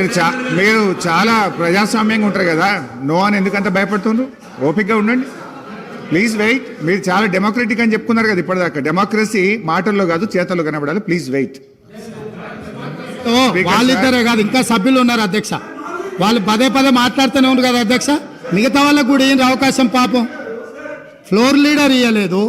మీరు చా మీరు చాలా ప్రజాస్వామ్యంగా ఉంటారు కదా. నో అని ఎందుకంత భయపడుతుండ్రు? ఓపికగా ఉండండి. Please wait. మీరు చాలా డెమోక్రటిక్ అని చెప్పుకున్నారు కదా ఇప్పటిదాకా. డెమోక్రసీ మాటల్లో కాదు చేతల్లో కనబడాలి. Please wait. వాళ్ళిద్దరే కాదు ఇంకా సభ్యులు ఉన్నారు అధ్యక్ష. వాళ్ళు పదే పదే మాట్లాడుతూనే ఉన్నారు కదా అధ్యక్ష. మిగతా వాళ్ళకు కూడా ఏంటి అవకాశం పాపం? ఫ్లోర్ లీడర్ ఇవ్వలేదు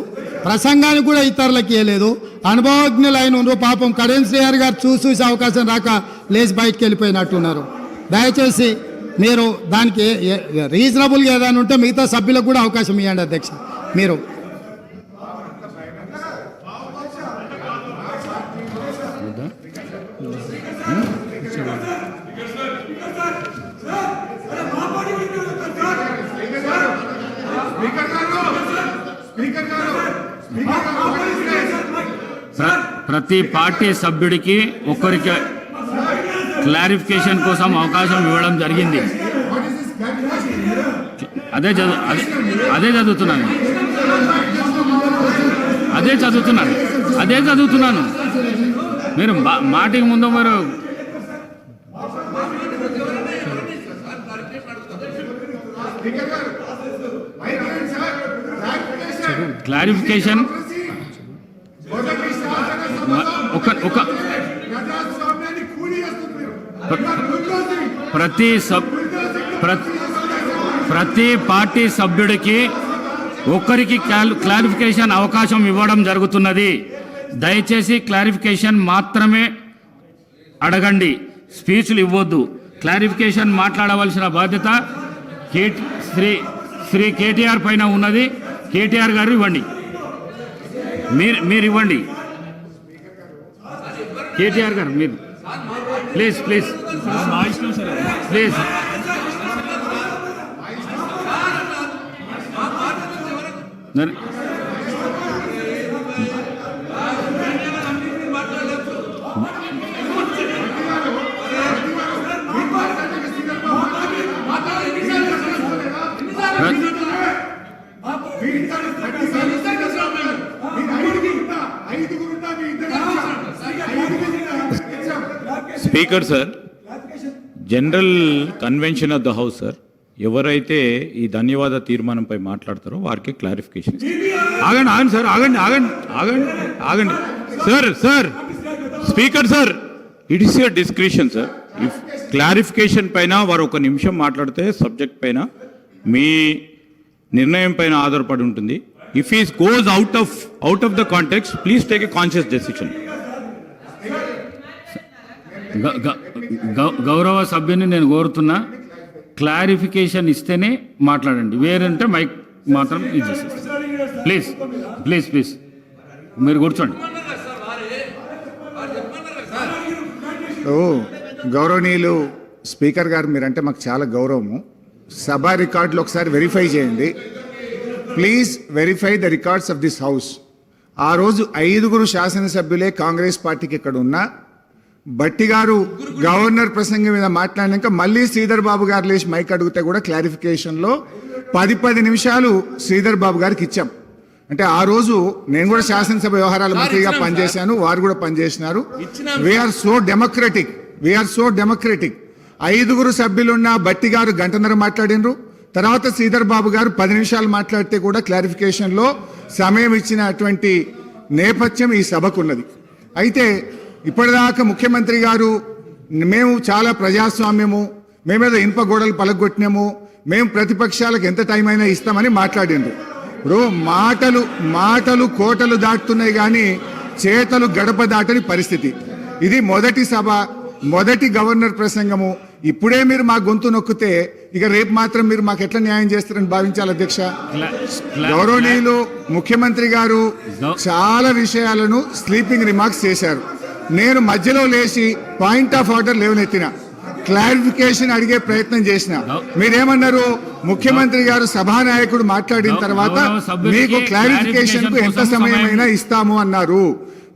ప్రసంగానికి కూడా ఇతరులకు ఇవ్వలేదు అనుభవజ్ఞులు అయిన ఉన్నారు పాపం శ్రీహరి గారు చూసి చూసి అవకాశం రాక లేచి బయటకు వెళ్ళిపోయినట్టున్నారు. దయచేసి మీరు దానికి రీజనబుల్గా ఏదైనా ఉంటే మిగతా సభ్యులకు కూడా అవకాశం ఇవ్వండి అధ్యక్ష. మీరు. ప్రతి పార్టీ సభ్యుడికి ఒక్కరికి క్లారిఫికేషన్ కోసం అవకాశం ఇవ్వడం జరిగింది. అదే చదువు అదే- అదే చదువుతున్నాను. అదే చదువుతున్నాను. అదే చదువుతున్నాను. మీరు మా- మాటికి ముందు మీరు క్లారిఫికేషన్ ఒక ఒక ప్రతి సబ్ ప్రతి పార్టీ సభ్యుడికి ఒక్కరికి క్లారిఫికేషన్ అవకాశం ఇవ్వడం జరుగుతున్నది. దయచేసి క్లారిఫికేషన్ మాత్రమే అడగండి. స్పీచ్లు ఇవ్వద్దు. క్లారిఫికేషన్ మాట్లాడవలసిన బాధ్యత కే శ్రీ శ్రీ కేటీఆర్ పైన ఉన్నది. కేటీఆర్ గారు ఇవ్వండి. మీరు మీరు ఇవ్వండి. కేటీఆర్ గారు మీరు please please please నర్- speaker sir. General convention of the house sir. ఎవరైతే ఈ ధన్యవాద తీర్మానంపై మాట్లాడతారో వారికి క్లారిఫికేషన్ ఆగండి ఆగండి సార్ ఆగండి ఆగండి ఆగండి ఆగండి. Sir sir speaker sir it is your discretion sir if clarification పైన వారు ఒక నిమిషం మాట్లాడితే సబ్జెక్ట్ పైన మీ నిర్ణయం పైన ఆధారపడి ఉంటుంది. If is goes out of out of the context please take a conscious decision గౌరవ సభ్యుని నేను కోరుతున్నా క్లారిఫికేషన్ ఇస్తేనే మాట్లాడండి. వేరంటే మైక్ మాత్రం ఇది చేసేస్తాను. Please please please. మీరు కూర్చోండి. ఓ గౌరవనీయులు స్పీకర్ గారు మీరంటే మాకు చాలా గౌరవము. సభ రికార్డులు ఒకసారి వెరిఫై చేయండి. Please verify the records of this house. ఆ రోజు ఐదుగురు శాసనసభ్యులే కాంగ్రెస్ పార్టీకి ఇక్కడ ఉన్నా బట్టి గారు గవర్నర్ ప్రసంగం మీద మాట్లాడినాక మళ్ళీ శ్రీధర్ బాబు గారు లేచి మైక్ అడిగితే కూడా క్లారిఫికేషన్లో పది పది నిమిషాలు శ్రీధర్ బాబు గారికి ఇచ్చాం. అంటే ఆ రోజు నేను కూడా శాసనసభ వ్యవహారాల మంత్రిగా పనిచేశాను వారు కూడా పనిచేసినారు. We are so democratic we are so democratic ఐదుగురు సభ్యులున్న బట్టి గారు గంటన్నర మాట్లాడినరు. తర్వాత శ్రీధర్ బాబు గారు పది నిమిషాలు మాట్లాడితే కూడా క్లారిఫికేషన్లో సమయం ఇచ్చినటువంటి నేపథ్యం ఈ సభకున్నది అయితే ఇప్పటిదాకా ముఖ్యమంత్రి గారు మేము చాలా ప్రజాస్వామ్యము మేమేదో ఇనుప గోడలు పలగొట్టినాము మేము ప్రతిపక్షాలకు ఎంత టైం అయినా ఇస్తామని మాట్లాడిండ్రు. ఇప్పుడు మాటలు మాటలు కోటలు దాటుతున్నాయి కానీ చేతలు గడప దాటని పరిస్థితి. ఇది మొదటి సభ మొదటి గవర్నర్ ప్రసంగము. ఇప్పుడే మీరు మా గొంతు నొక్కితే ఇక రేపు మాత్రం మీరు మాకు ఎట్లా న్యాయం చేస్తారని భావించాలి అధ్యక్ష. గౌరవనీయులు ముఖ్యమంత్రి గారు చాలా విషయాలను స్లీపింగ్ రిమార్క్స్ చేశారు. నేను మధ్యలో లేచి పాయింట్ ఆఫ్ ఆర్డర్ లేవనెత్తిన. క్లారిఫికేషన్ అడిగే ప్రయత్నం చేసిన. మీరేమన్నారు? ముఖ్యమంత్రి గారు సభానాయకుడు మాట్లాడిన తర్వాత మీకు క్లారిఫికేషన్కు ఎంత కోసం సమయం సమయం. అయినా ఇస్తాము అన్నారు.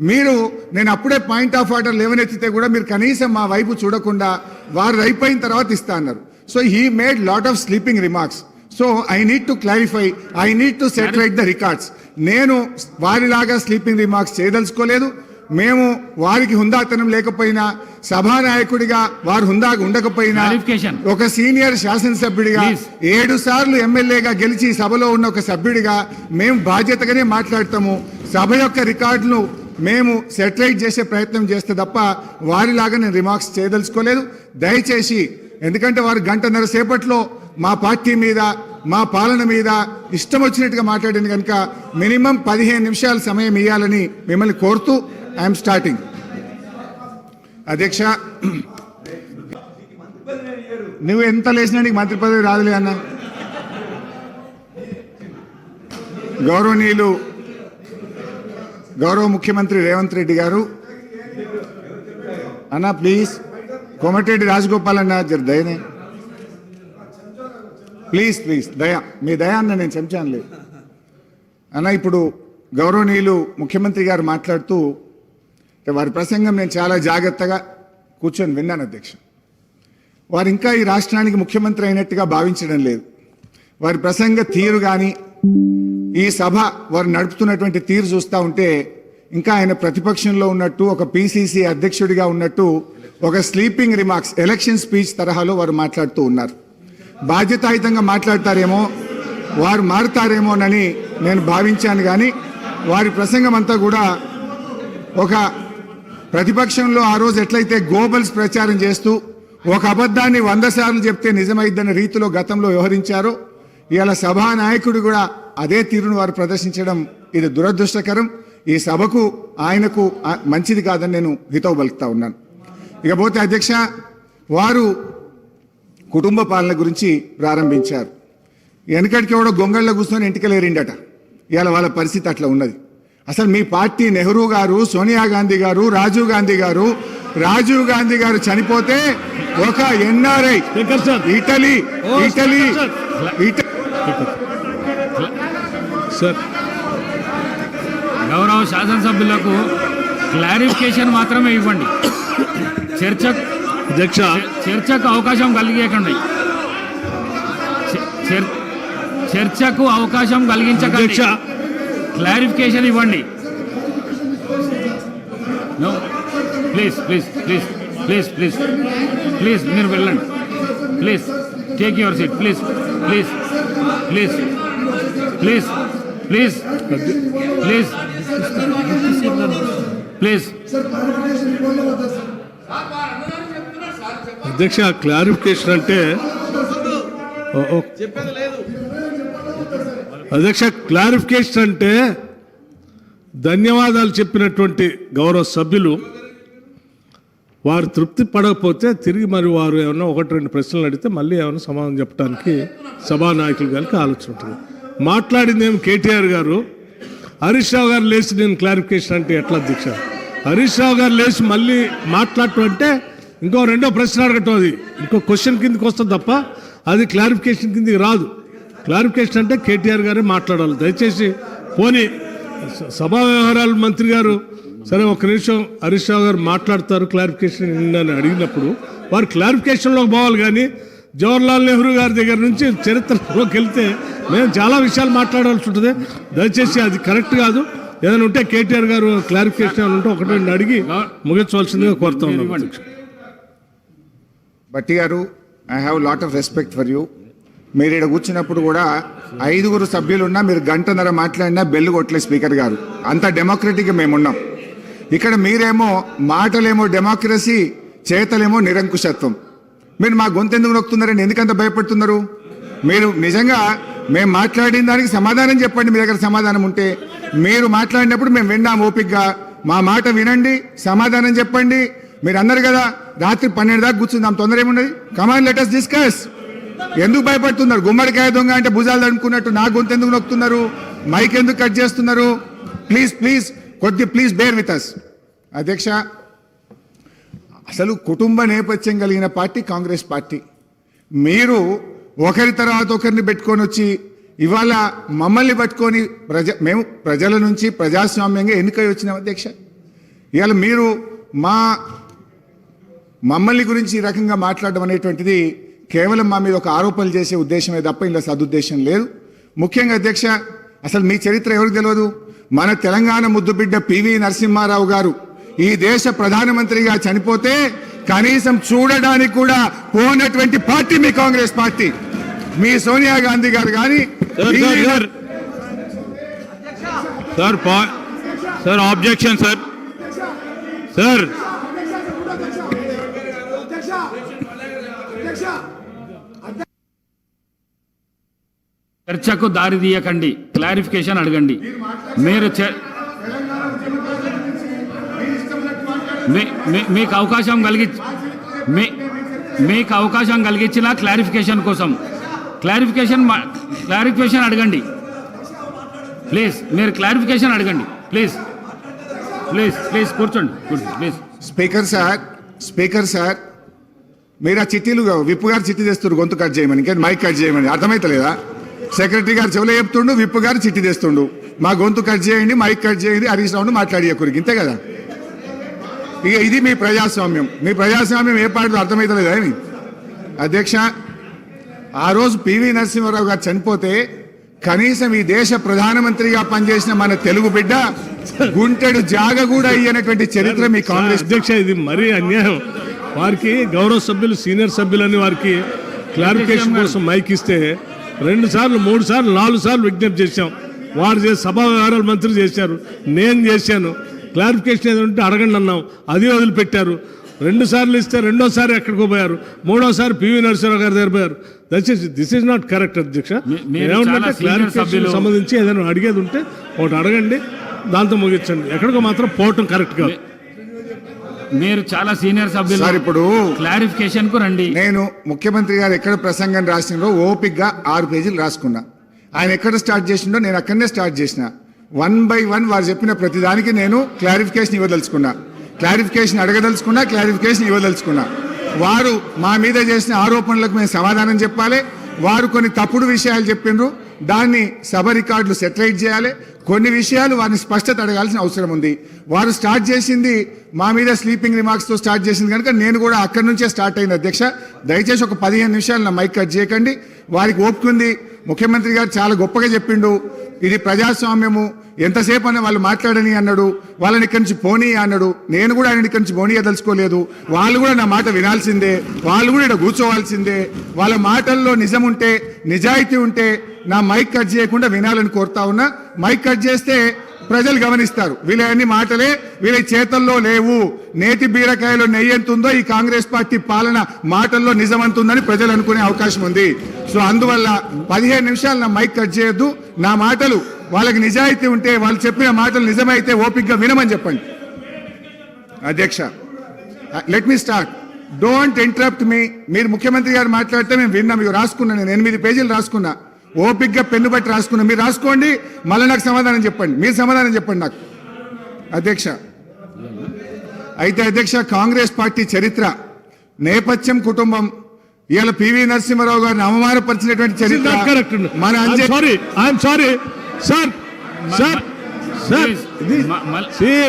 మీరు నేను అప్పుడే పాయింట్ ఆఫ్ ఆర్డర్ లేవనెత్తితే కూడా మీరు కనీసం మా వైపు చూడకుండా వారు అయిపోయిన తర్వాత ఇస్తా అన్నారు. So he made lot of sleeping remarks. So I need to clarify I need to set right the records. నేను వారిలాగా స్లీపింగ్ రిమార్క్స్ చేయదలుచుకోలేదు. మేము వారికి హుందాతనం లేకపోయినా సభానాయకుడిగా వారు హుందాగా ఉండకపోయినా. ఒక సీనియర్ శాసనసభ్యుడిగా. ఏడు సార్లు ఎమ్మెల్యేగా గెలిచి సభలో ఉన్న ఒక సభ్యుడిగా మేము బాధ్యతగానే మాట్లాడతాము సభ యొక్క రికార్డును మేము సెటిలైట్ చేసే ప్రయత్నం చేస్తే తప్ప వారిలాగా నేను రిమార్క్స్ చేయదలుచుకోలేదు దయచేసి ఎందుకంటే వారు గంటన్నర సేపట్లో మా పార్టీ మీద మా పాలన మీద ఇష్టం వచ్చినట్టుగా మాట్లాడింది కనుక మినిమం పదిహేను నిమిషాల సమయం ఇవ్వాలని మిమ్మల్ని కోరుతూ ఐఎమ్ స్టార్టింగ్ అధ్యక్ష నువ్వు ఎంత లేచినా నీకు మంత్రి పదవి రాదులే అన్న. గౌరవనీయులు గౌరవ ముఖ్యమంత్రి రేవంత్ రెడ్డి గారు అన్న ప్లీజ్ కోమటిరెడ్డి రాజగోపాల్ అన్న దయనే. ప్లీజ్ ప్లీజ్ దయ మీ దయా అన్న నేను చెంచాను లేదు అన్న ఇప్పుడు గౌరవనీయులు ముఖ్యమంత్రి గారు మాట్లాడుతూ వారి ప్రసంగం నేను చాలా జాగ్రత్తగా కూర్చొని విన్నాను అధ్యక్ష. వారు ఇంకా ఈ రాష్ట్రానికి ముఖ్యమంత్రి అయినట్టుగా భావించడం లేదు. వారి ప్రసంగ తీరు కానీ ఈ సభ వారు నడుపుతున్నటువంటి తీరు చూస్తూ ఉంటే ఇంకా ఆయన ప్రతిపక్షంలో ఉన్నట్టు ఒక పిసిసి అధ్యక్షుడిగా ఉన్నట్టు ఒక స్లీపింగ్ రిమార్క్స్ ఎలక్షన్ స్పీచ్ తరహాలో వారు మాట్లాడుతూ ఉన్నారు. బాధ్యతాయుతంగా మాట్లాడతారేమో వారు మారుతారేమోనని నేను భావించాను కానీ వారి ప్రసంగం అంతా కూడా ఒక ప్రతిపక్షంలో ఆ రోజు ఎట్లయితే గోబల్స్ ప్రచారం చేస్తూ ఒక అబద్ధాన్ని వంద సార్లు చెప్తే నిజమైద్దన్న రీతిలో గతంలో వ్యవహరించారో ఇవాళ సభా నాయకుడు కూడా అదే తీరును వారు ప్రదర్శించడం ఇది దురదృష్టకరం. ఈ సభకు ఆయనకు మంచిది కాదని నేను హితవు పలుకుతా ఉన్నాను. ఇకపోతే అధ్యక్ష వారు కుటుంబ పాలన గురించి ప్రారంభించారు. వెనకటికి ఎవడో గొంగళ్ళ కూర్చొని ఇంటికెళ్ళేరిండట ఇవాళ వాళ్ళ పరిస్థితి అట్లా ఉన్నది. అసలు మీ పార్టీ నెహ్రూ గారు సోనియా గాంధీ గారు రాజీవ్ గాంధీ గారు రాజీవ్ గాంధీ గారు చనిపోతే ఒక ఎన్ఆర్ఐ ఇటలీ ఇటలీ ఇట- సార్ గౌరవ శాసనసభ్యులకు క్లారిఫికేషన్ మాత్రమే ఇవ్వండి. చర్చ అధ్యక్ష. చర్చకు అవకాశం కలిగేకండి. చర్- చర్చకు అవకాశం కలిగించకండి. అధ్యక్ష. క్లారిఫికేషన్ ఇవ్వండి. No please please please please please please మీరు వెళ్ళండి. Please take your seat please please please please please please please అధ్యక్ష క్లారిఫికేషన్ అంటే అధ్యక్ష క్లారిఫికేషన్ అంటే ధన్యవాదాలు చెప్పినటువంటి గౌరవ సభ్యులు. వారు తృప్తి పడకపోతే తిరిగి మరి వారు ఏమైనా ఒకటి రెండు ప్రశ్నలు అడిగితే మళ్ళీ ఏమైనా సమాధానం చెప్పడానికి సభానాయకులు గారికి ఆలోచన ఉంటుంది. మాట్లాడింది ఏమి కేటీఆర్ గారు? హరీష్ రావు గారు లేచి నేను క్లారిఫికేషన్ అంటే ఎట్లా అధ్యక్ష? హరీష్ రావు గారు లేచి మళ్ళీ మాట్లాడటం అంటే ఇంకో రెండో ప్రశ్న అడగటం అది. ఇంకో క్వశ్చన్ కిందకి వస్తుంది తప్ప అది క్లారిఫికేషన్ కిందకి రాదు. క్లారిఫికేషన్ అంటే కేటీఆర్ గారే మాట్లాడాలి. దయచేసి పోనీ సభా వ్యవహారాల మంత్రి గారు సరే ఒక నిమిషం హరీష్ రావు గారు మాట్లాడతారు క్లారిఫికేషన్ అని అడిగినప్పుడు వారు క్లారిఫికేషన్లోకి పోవాలి కానీ జవహర్లాల్ నెహ్రూ గారి దగ్గర నుంచి చరిత్రలోకి వెళ్తే మేము చాలా విషయాలు మాట్లాడాల్సి ఉంటుంది. దయచేసి అది కరెక్ట్ కాదు. ఏదైనా ఉంటే కేటీఆర్ గారు క్లారిఫికేషన్ ఉంటే ఒకటి రెండు అడిగి ముగించవలసిందిగా కోరుతా ఉన్నాం. భట్టి గారు I have lot of respect for you మీరు ఇక్కడ కూర్చున్నప్పుడు కూడా ఐదుగురు సభ్యులున్నా మీరు గంటన్నర మాట్లాడినా బెల్లు కొట్టలే స్పీకర్ గారు. అంత డెమోక్రటిక్గా మేమున్నాం. ఇక్కడ మీరేమో మాటలేమో డెమోక్రసీ చేతలేమో నిరంకుశత్వం. మీరు మా గొంతు ఎందుకు నొక్కుతున్నారని ఎందుకంత భయపడుతున్నారు? మీరు నిజంగా మేము మాట్లాడిన దానికి సమాధానం చెప్పండి మీ దగ్గర సమాధానం ఉంటే. మీరు మాట్లాడినప్పుడు మేము విన్నాం ఓపిక్గా మా మాట వినండి సమాధానం చెప్పండి. మీరు అన్నారు కదా రాత్రి పన్నెండు దాకా కూర్చుందాం. తొందర ఏమున్నది కమాన్ లెటర్స్ డిస్కస్ ఎందుకు భయపడుతున్నారు? గుమ్మడికాయ దొంగ అంటే భుజాలు అనుకున్నట్టు నా గొంతు ఎందుకు నొక్కుతున్నారు? మైక్ ఎందుకు కట్ చేస్తున్నారు? ప్లీజ్ ప్లీజ్ కొద్ది ప్లీజ్ బేర్ విత్ అస్ అధ్యక్ష అసలు కుటుంబ నేపథ్యం కలిగిన పార్టీ కాంగ్రెస్ పార్టీ. మీరు ఒకరి తర్వాత ఒకరిని పెట్టుకొని వచ్చి ఇవాళ మమ్మల్ని పట్టుకొని ప్రజ మేము ప్రజల నుంచి ప్రజాస్వామ్యంగా ఎన్నికై వచ్చినాం అధ్యక్ష. ఇవాళ మీరు మా మమ్మల్ని గురించి ఈ రకంగా మాట్లాడడం అనేటువంటిది కేవలం మా మీద ఒక ఆరోపణలు చేసే ఉద్దేశమే తప్ప ఇందులో సదుద్దేశం లేదు. ముఖ్యంగా అధ్యక్ష అసలు మీ చరిత్ర ఎవరికి తెలియదు మన తెలంగాణ ముద్దుబిడ్డ పివి నరసింహారావు గారు ఈ దేశ ప్రధానమంత్రిగా చనిపోతే కనీసం చూడడానికి కూడా పోనటువంటి పార్టీ మీ కాంగ్రెస్ పార్టీ. మీ సోనియా గాంధీ గారు కానీ sir sir objection sir. Sir చర్చకు దారి తీయకండి. క్లారిఫికేషన్ అడగండి. మీరు చ- మీ- మీ- మీకు అవకాశం కలిగి మీ మీకు అవకాశం కలిగించిన క్లారిఫికేషన్ కోసం. క్లారిఫికేషన్ మా- క్లారిఫికేషన్ అడగండి. ప్లీజ్ మీరు క్లారిఫికేషన్ అడగండి. ప్లీజ్. ప్లీజ్ ప్లీజ్ కూర్చోండి కూర్చోండి please. Speaker sir speaker sir మీరు ఆ చిట్టీలు విప్పు గారు చిట్టి తెస్తున్నారు గొంతు కట్ చేయమని. ఇంకా మైక్ కట్ చేయమని. అర్థమైతలేదా? సెక్రటరీ గారు చెవులో చెప్తుండు విప్పు గారు చిట్టి తెస్తుండు. మా గొంతు కట్ చేయండి మైక్ కట్ చేయండి హరీష్ రావును మాట్లాడియకూరికి ఇంతే కదా? ఇక ఇది మీ ప్రజాస్వామ్యం. మీ ప్రజాస్వామ్యం ఏ పాటలో అర్థమైతలేదా ఏమి? అధ్యక్ష ఆ రోజు పివి నరసింహారావు గారు చనిపోతే కనీసం ఈ దేశ ప్రధానమంత్రిగా పనిచేసిన మన తెలుగు బిడ్డ గుంటెడు జాగ కూడా అయ్యనటువంటి చరిత్ర మీ కాంగ్రెస్ అధ్యక్ష ఇది మరీ అన్యాయం. వారికి గౌరవ సభ్యులు సీనియర్ సభ్యులని వారికి క్లారిఫికేషన్ కోసం మైక్ ఇస్తే రెండు సార్లు మూడు సార్లు నాలుగు సార్లు విజ్ఞప్తి చేశాం. వారు చేసి సభా వ్యవహారాల మంత్రి చేశారు. నేను చేశాను. క్లారిఫికేషన్ ఏదంటే అడగండి అన్నాం. అది వదిలిపెట్టారు. రెండు సార్లు ఇస్తే రెండోసారి ఎక్కడికో పోయారు. మూడోసారి పివి నరసింహరావు గారి దగ్గర పోయారు. దయచేసి దిస్ ఇస్ నాట్ కరెక్ట్ అధ్యక్ష. ఏమంటే క్లారిఫికేషన్. సంబంధించి ఏదైనా అడిగేది ఉంటే ఒకటి అడగండి. దాంతో ముగించండి. ఎక్కడికో మాత్రం పోవటం కరెక్ట్ కాదు. మీరు చాలా సీనియర్ సభ్యులు. సార్ ఇప్పుడు క్లారిఫికేషన్కు రండి. నేను ముఖ్యమంత్రి గారు ఎక్కడ ప్రసంగం రాసినో ఓపిక్గా ఆరు పేజీలు రాసుకున్నా. ఆయన ఎక్కడ స్టార్ట్ చేసిండో నేను అక్కడనే స్టార్ట్ చేసిన. వన్ బై వన్ వారు చెప్పిన ప్రతిదానికి నేను క్లారిఫికేషన్ ఇవ్వదలుచుకున్నా. క్లారిఫికేషన్ అడగదలుచుకున్నా క్లారిఫికేషన్ ఇవ్వదలుచుకున్నా. వారు మా మీద చేసిన ఆరోపణలకు మేము సమాధానం చెప్పాలి. వారు కొన్ని తప్పుడు విషయాలు చెప్పిండ్రు దాన్ని సభ రికార్డులు సెటిలైట్ చేయాలి. కొన్ని విషయాలు వారిని స్పష్టత అడగాల్సిన అవసరం ఉంది. వారు స్టార్ట్ చేసింది మా మీద స్లీపింగ్ రిమార్క్స్తో స్టార్ట్ చేసింది కనుక నేను కూడా అక్కడి నుంచే స్టార్ట్ అయింది అధ్యక్ష. దయచేసి ఒక పదిహేను నిమిషాలు నా మైక్ కట్ చేయకండి. వారికి ఓపుకుంది ముఖ్యమంత్రి గారు చాలా గొప్పగా చెప్పిండు. ఇది ప్రజాస్వామ్యము. ఎంతసేపు అని వాళ్ళు మాట్లాడని అన్నాడు. వాళ్ళని ఇక్కడి నుంచి పోనీ అన్నాడు. నేను కూడా ఆయన ఇక్కడి నుంచి పోనీ వాళ్ళు కూడా నా మాట వినాల్సిందే. వాళ్ళు కూడా ఇక్కడ కూర్చోవాల్సిందే. వాళ్ళ మాటల్లో నిజం ఉంటే నిజాయితీ ఉంటే నా మైక్ కట్ చేయకుండా వినాలని కోరుతా ఉన్నా. మైక్ కట్ చేస్తే ప్రజలు గమనిస్తారు. వీళ్ళన్ని మాటలే వీళ్ళ చేతల్లో లేవు. నేతి బీరకాయలో నెయ్యి ఎంత ఉందో ఈ కాంగ్రెస్ పార్టీ పాలన మాటల్లో నిజమంతుందని ప్రజలు అనుకునే అవకాశం ఉంది. సో అందువల్ల పదిహేను నిమిషాలు నా మైక్ కట్ చేయొద్దు. నా మాటలు వాళ్ళకి నిజాయితీ ఉంటే వాళ్ళు చెప్పిన మాటలు నిజమైతే ఓపిక్గా వినమని చెప్పండి. అధ్యక్ష let me start don't interrupt me మీరు ముఖ్యమంత్రి గారు మాట్లాడితే మేము విన్నాం. ఇవి రాసుకున్నా నేను. ఎనిమిది పేజీలు రాసుకున్నా. ఓపిక్గా పెన్ను బట్టి రాసుకున్నా. మీరు రాసుకోండి మళ్ళీ నాకు సమాధానం చెప్పండి. మీరు సమాధానం చెప్పండి నాకు. అధ్యక్ష అయితే అధ్యక్ష కాంగ్రెస్ పార్టీ చరిత్ర నేపథ్యం కుటుంబం. ఇవాళ పివి నరసింహారావు గారిని అవమానపరిచినటువంటి చరిత్ర. కరెక్ట్ మన sorry I'm sorry sir sir sir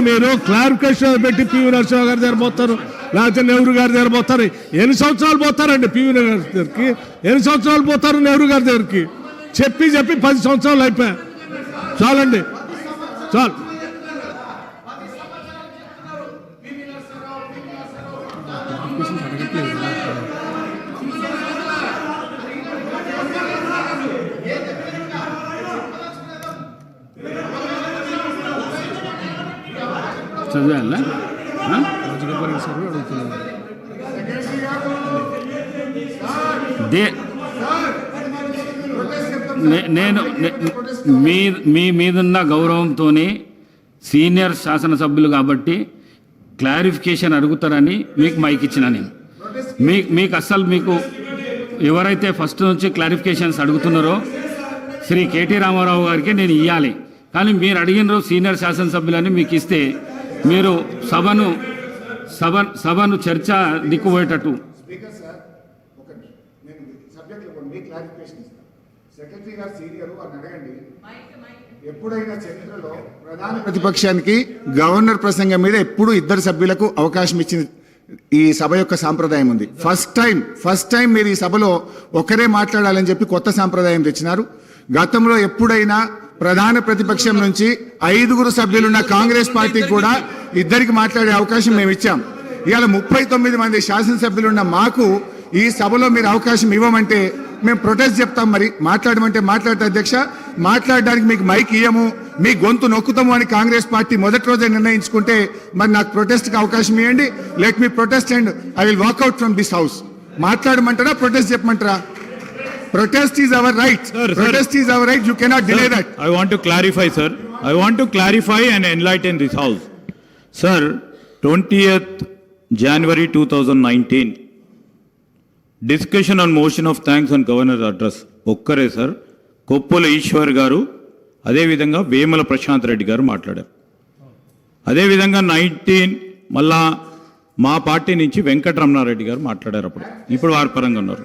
మీరు క్లారిఫికేషన్ పెట్టి పివి నరసింహ గారి దగ్గర పోతారు లేకపోతే నెహ్రూ గారి దగ్గర పోతారు. ఎన్ని సంవత్సరాలు పోతారండి పివి గారి దగ్గరికి ఎన్ని సంవత్సరాలు పోతారు నెహ్రూ గారి దగ్గరికి? చెప్పి చెప్పి పది సంవత్సరాలు అయిపోయా చాలండి. చాలు. చదివాలా నేను మీ మీ మీదున్న గౌరవంతోనే సీనియర్ శాసనసభ్యులు కాబట్టి క్లారిఫికేషన్ అడుగుతారని మీకు మైక్ ఇచ్చిన నేను. మీ మీకు అస్సలు మీకు ఎవరైతే ఫస్ట్ నుంచి క్లారిఫికేషన్స్ అడుగుతున్నారో శ్రీ కేటీ రామారావు గారికి నేను ఇవ్వాలి కానీ మీరు అడిగినారు సీనియర్ శాసనసభ్యులని మీకు ఇస్తే మీరు సభను సభ సభను చర్చ దిక్కుపోయేటట్టు సెక్రటరీ గారు సీనియర్ అని అడగండి. ఎప్పుడైనా చరిత్రలో ప్రధాన ప్రతిపక్షానికి గవర్నర్ ప్రసంగం మీద ఎప్పుడు ఇద్దరు సభ్యులకు అవకాశం ఇచ్చిన ఈ సభ యొక్క సాంప్రదాయం ఉంది. ఫస్ట్ టైం ఫస్ట్ టైం మీరు ఈ సభలో ఒకరే మాట్లాడాలని చెప్పి కొత్త సాంప్రదాయం తెచ్చినారు. గతంలో ఎప్పుడైనా ప్రధాన ప్రతిపక్షం నుంచి ఐదుగురు సభ్యులున్న కాంగ్రెస్ పార్టీ కూడా ఇద్దరికి మాట్లాడే అవకాశం మేము ఇచ్చాం. ఇవాళ ముప్పై తొమ్మిది మంది శాసనసభ్యులున్న మాకు ఈ సభలో మీరు అవకాశం ఇవ్వమంటే మేము ప్రొటెస్ట్ చెప్తాం మరి. మాట్లాడమంటే మాట్లాడతా అధ్యక్ష. మాట్లాడడానికి మీకు మైక్ ఇయ్యము మీ గొంతు నొక్కుతాము అని కాంగ్రెస్ పార్టీ మొదటి రోజే నిర్ణయించుకుంటే మరి నాకు ప్రొటెస్ట్కి అవకాశం ఇవ్వండి let me protest and I will walkout from this house మాట్లాడమంటారా protest చెప్పమంటారా? Protest is our right. Protest is our right you cannot delay that I want to clarify, sir. I want to clarify and enlighten this house. Sir, 20th January 2019, discussion on motion of thanks on governor address ఒక్కరే sir. Koppula Eshwar గారు అదేవిధంగా వేమల ప్రశాంత్ రెడ్డి గారు మాట్లాడారు. అదేవిధంగా nineteen మళ్ళా మా party నుంచి వెంకటరమణారెడ్డి గారు మాట్లాడారు అప్పుడు. ఇప్పుడు వారి పరంగా ఉన్నారు.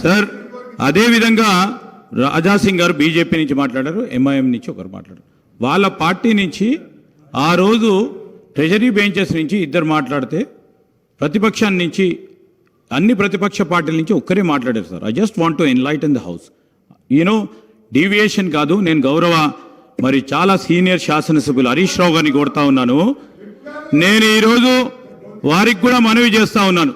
సార్ అదేవిధంగా రాజాసింగ్ గారు బీజేపీ నుంచి మాట్లాడారు ఎంఐఎం నుంచి ఒకరు మాట్లాడారు. వాళ్ళ పార్టీ నుంచి ఆ రోజు ట్రెజరీ బెంచెస్ నుంచి ఇద్దరు మాట్లాడితే ప్రతిపక్షాన్ని నుంచి అన్ని ప్రతిపక్ష పార్టీల నుంచి ఒక్కరే మాట్లాడారు sir. I just want to enlight in the house you know deviation కాదు నేను గౌరవ మరి చాలా సీనియర్ శాసనసభ్యులు హరీష్ రావు గారిని కొడతా ఉన్నాను. నేను ఈరోజు వారికి కూడా మనవి చేస్తా ఉన్నాను.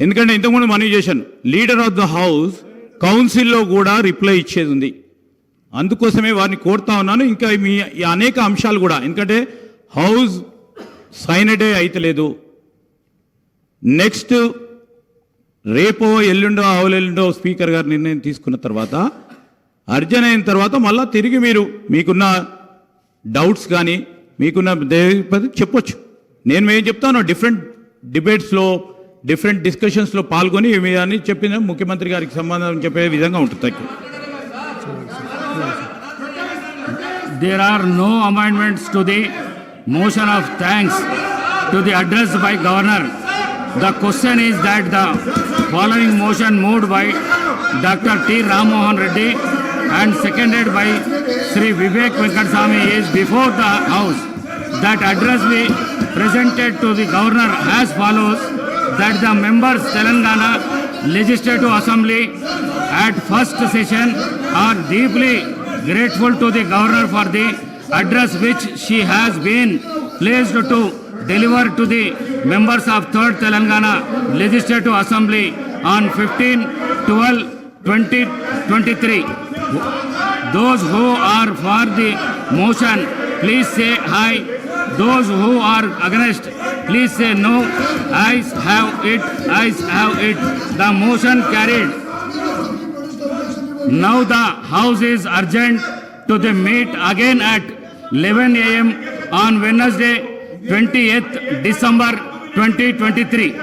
ఎందుకంటే ఇంతకుముందు మనవి చేశాను. లీడర్ ఆఫ్ ద హౌస్ కౌన్సిల్లో కూడా రిప్లై ఇచ్చేది ఉంది. అందుకోసమే వారిని కోరుతా ఉన్నాను. ఇంకా మీ ఈ అనేక అంశాలు కూడా. ఎందుకంటే హౌస్ సైనడే అయితలేదు. నెక్స్ట్ రేపో ఎల్లుండో ఆవులెల్లుండో స్పీకర్ గారు నిర్ణయం తీసుకున్న తర్వాత అర్జన్ అయిన తర్వాత మళ్ళీ తిరిగి మీరు మీకున్న డౌట్స్ కానీ మీకున్న దేవపతి చెప్పొచ్చు. నేను ఏం చెప్తాను డిఫరెంట్ డిబేట్స్లో డిఫరెంట్ డిస్కషన్స్లో పాల్గొని అని చెప్పిన ముఖ్యమంత్రి గారికి సంబంధం చెప్పే విధంగా ఉంటుంది. Thank you There are no amendments to the motion of thanks to the address by governor. The question is that the following motion moved by Dr. T. Ramohan Reddy and seconded by Sri Vivek Venkateswamy is before the house. That address be presented to the governor as follows that the members Telangana Legislative Assembly at first session are deeply grateful to the governor for the address which she has been pleased to deliver to the members of 3rd Telangana Legislative Assembly on 15 12 2023. Those who are for the motion, please say aye. Those who are against, please say no. Ayes have it, ayes have it. The motion carried. Now the house is urgent to the meet again at 11 a.m. on Wednesday, 28th December 2023.